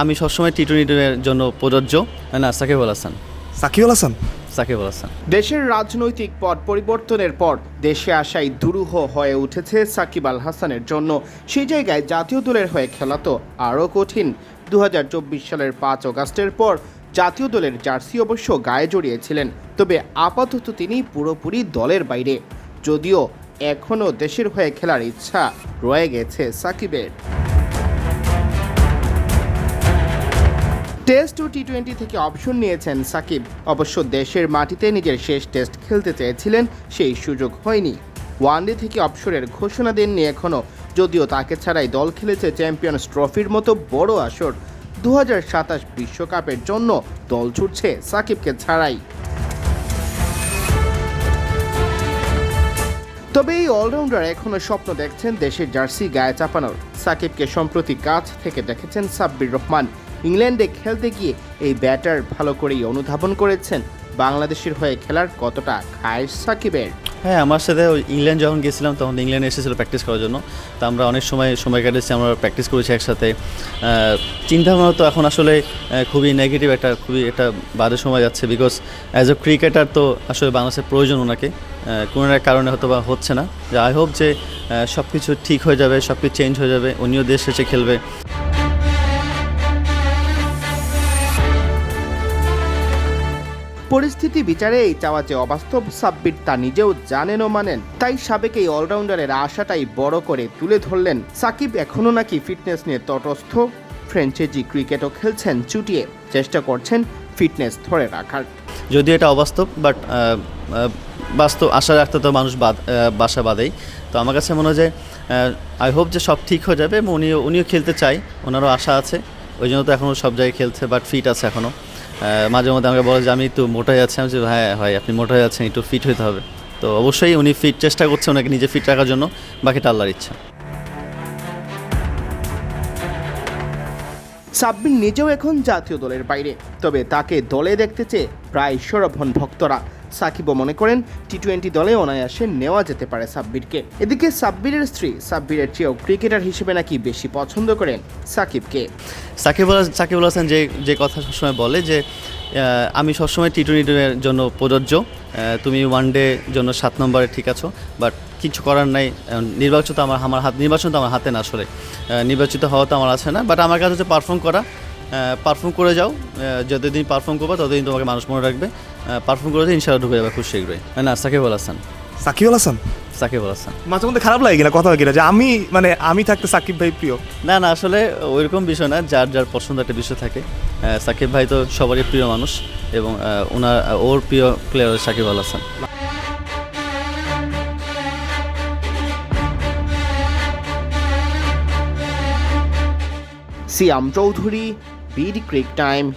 আমি সবসময় টি টোয়েন্টির জন্য প্রযোজ্য। না সাকিব আল হাসান। সাকিব আল হাসান? সাকিব আল হাসান। দেশের রাজনৈতিক পট পরিবর্তনের পর দেশে আসাই দুরূহ হয়ে উঠেছে সাকিব আল হাসানের জন্য। সেই জায়গায় জাতীয় দলের হয়ে খেলা তো আরও কঠিন। দু হাজার চব্বিশ সালের পাঁচ অগাস্টের পর জাতীয় দলের জার্সি অবশ্য গায়ে জড়িয়েছিলেন তবে আপাতত তিনি পুরোপুরি দলের বাইরে। যদিও এখনও দেশের হয়ে খেলার ইচ্ছা রয়ে গেছে সাকিবের। টেস্ট ও টি টোয়েন্টি থেকে অপশন নিয়েছেন সাকিব। অবশ্য দেশের মাটিতে নিজের শেষ টেস্ট খেলতে চেয়েছিলেন, সেই সুযোগ হয়নি। ওয়ানডে থেকে অবসরের ঘোষণা দেননি এখনও, যদিও তাকে ছাড়াই দল খেলেছে চ্যাম্পিয়ন্স ট্রফির মতো বড় আসর। দু বিশ্বকাপের জন্য দল ছুটছে সাকিবকে ছাড়াই। তবে এই অলরাউন্ডার এখনও স্বপ্ন দেখছেন দেশের জার্সি গায়ে চাপানোর। সাকিবকে সম্প্রতি কাছ থেকে দেখেছেন সাব্বির রহমান। ইংল্যান্ডে খেলতে গিয়ে এই ব্যাটার ভালো করেই অনুধাবন করেছেন বাংলাদেশের হয়ে খেলার কতটা খায় সাকিবের। হ্যাঁ আমার সাথে ইংল্যান্ড যখন গেছিলাম তখন ইংল্যান্ডে এসেছিল প্র্যাকটিস করার জন্য। তো আমরা অনেক সময় সময় কাটিয়েছি, আমরা প্র্যাকটিস করেছি একসাথে। চিন্তাভাবনা তো এখন আসলে খুবই নেগেটিভ একটা, খুবই একটা বাজে সময় যাচ্ছে বিকজ অ্যাজ এ ক্রিকেটার তো আসলে বাংলাদেশের প্রয়োজন ওনাকে। কোনো এক কারণে হয়তো বা হচ্ছে না। যে আই হোপ যে সব কিছু ঠিক হয়ে যাবে সব কিছু চেঞ্জ হয়ে যাবে, উনিও দেশ এসে খেলবে। পরিস্থিতি বিচারে এই চাওয়া যে অবাস্তব, সাব্বির তা নিজেও জানেন ও মানেন। তাই সাবেক এই অলরাউন্ডারের আশাটাই বড় করে তুলে ধরলেন। সাকিব এখনও নাকি ফিটনেস নিয়ে তটস্থ। ফ্র্যাঞ্চাইজি ক্রিকেটও খেলছেন চুটিয়ে। চেষ্টা করছেন ফিটনেস ধরে রাখার। যদিও এটা অবাস্তব, বাট বাস্তব আশা রাখতে তো মানুষ বাসা বাদেই তো আমার কাছে মনে হয় যে আই হোপ যে সব ঠিক হয়ে যাবে। উনিও উনিও খেলতে চাই ওনারও আশা আছে। ওই জন্য তো এখনও সব জায়গায় খেলছে বাট ফিট আছে এখনও। মাঝে মধ্যে আমাকে বলে যে, আমি একটু মোটাই আছি। আমি হ্যাঁ হয় আপনি মোটাই আছেন, একটু ফিট হতে হবে। তো অবশ্যই উনি ফিট চেষ্টা করছে ওনাকে নিজে ফিট রাখার জন্য, বাকিটা আল্লাহর ইচ্ছা। সাব্বির নিজেও এখন জাতীয় দলের বাইরে, তবে তাকে দলে দেখতে চেয়ে প্রায় সরভন ভক্তরা। সাকিবও মনে করেন টি টোয়েন্টি দলে অনায়াসে নেওয়া যেতে পারে সাব্বিরকে। এদিকে সাব্বিরের স্ত্রী, সাব্বিরের চেয়েও ক্রিকেটার হিসেবে নাকি বেশি পছন্দ করেন সাকিবকে। সাকিব সাকিব হাসান যে যে কথা সবসময় বলে যে আমি সবসময় টি টোয়েন্টির জন্য প্রযোজ্য তুমি ওয়ান ডে জন্য সাত নম্বরে ঠিক আছো বাট কিছু করার নাই এখন নির্বাচন তো আমার আমার হাত, নির্বাচন তো আমার হাতে না আসলে নির্বাচিত হওয়া তো আমার আছে না বাট আমার কাছে হচ্ছে পারফর্ম করা পারফর্ম করে যাও। যতদিন পারফর্ম করবে ততদিন তোমাকে মানুষ মনে রাখবে। পারফর্ম করে ইনশাআল্লাহ ঢুকে যাবে খুব শীঘ্রই। না সাকিব আল হাসান। সাকিব আল হাসান? সাকিব আল হাসান। মাঝে মধ্যে খারাপ লাগে কিনা কথা হয় কিনা? যে আমি মানে আমি থাকতে সাকিব ভাই প্রিয়। না না আসলে ওইরকম বিষয় না যার যার পছন্দ একটা বিষয় থাকে। সাকিব ভাই তো সবারই প্রিয় মানুষ এবং ওনার ওর প্রিয় player Shakib Al Hasan. Siam Chowdhury Beatty Creek time.